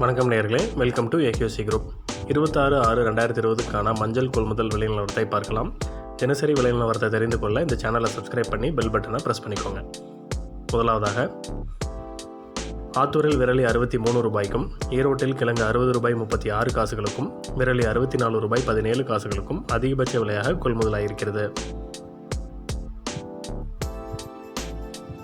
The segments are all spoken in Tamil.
வணக்கம் நேயர்களே வெல்கம் டு ஏகியூசி குரூப் இருபத்தாறு ஆறு ரெண்டாயிரத்தி இருபதுக்கான மஞ்சள் கொள்முதல் விலை நிலவரத்தை பார்க்கலாம். தினசரி விலை நிலவரத்தை தெரிந்து கொள்ள இந்த சேனலை சப்ஸ்கிரைப் பண்ணி பெல் பட்டனை ப்ரெஸ் பண்ணிக்கோங்க. முதலாவதாக ஆத்தூரில் விரலி அறுபத்தி மூணு ரூபாய்க்கும் ஈரோட்டில் கிழங்கு அறுபது ரூபாய் முப்பத்தி ஆறு காசுகளுக்கும் விரலி அறுபத்தி நாலு ரூபாய் பதினேழு காசுகளுக்கும் அதிகபட்ச விலையாக கொள்முதலாயிருக்கிறது.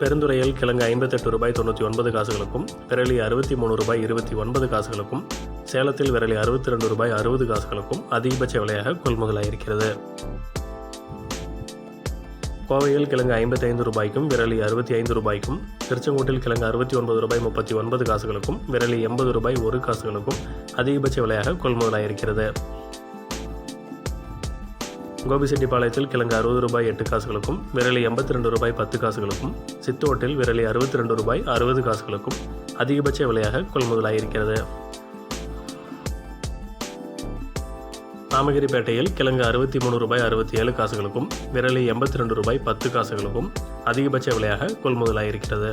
பெருந்துறையில் கிழங்கு ஐம்பத்தெட்டு ரூபாய் தொண்ணூற்றி ஒன்பது காசுகளுக்கும் விரலி அறுபத்தி மூணு ரூபாய் இருபத்தி ஒன்பது காசுகளுக்கும் சேலத்தில் விரலி அறுபத்தி ரெண்டு ரூபாய் அறுபது காசுகளுக்கும் அதிகபட்ச விலையாக கொள்முதலாயிருக்கிறது கோவையில் கிழங்கு ஐம்பத்தைந்து ரூபாய்க்கும் விரலி அறுபத்தி ஐந்து ரூபாய்க்கும் திருச்செங்கோட்டில் கிழங்கு அறுபத்தி ஒன்பது ரூபாய் முப்பத்தி ஒன்பது காசுகளுக்கும் விரலி எண்பது ரூபாய் ஒரு காசுகளுக்கும் அதிகபட்ச விலையாக கொள்முதலாயிருக்கிறது கோபிசெட்டிப்பாளையத்தில் கிழங்கு அறுபது ரூபாய் எட்டு காசுகளுக்கும் விரலி எண்பத்தி ரெண்டு ரூபாய் பத்து காசுகளுக்கும் சித்தோட்டில் விரலி அறுபத்தி ரெண்டு ரூபாய் அறுபது காசுகளுக்கும் அதிகபட்ச விலையாக கொள்முதலாயிருக்கிறது. ராமகிரிப்பேட்டையில் கிழங்கு அறுபத்தி மூணு ரூபாய் அறுபத்தி ஏழு காசுகளுக்கும் விரலி எண்பத்தி ரெண்டு ரூபாய் பத்து காசுகளுக்கும் அதிகபட்ச விலையாக கொள்முதலாயிருக்கிறது.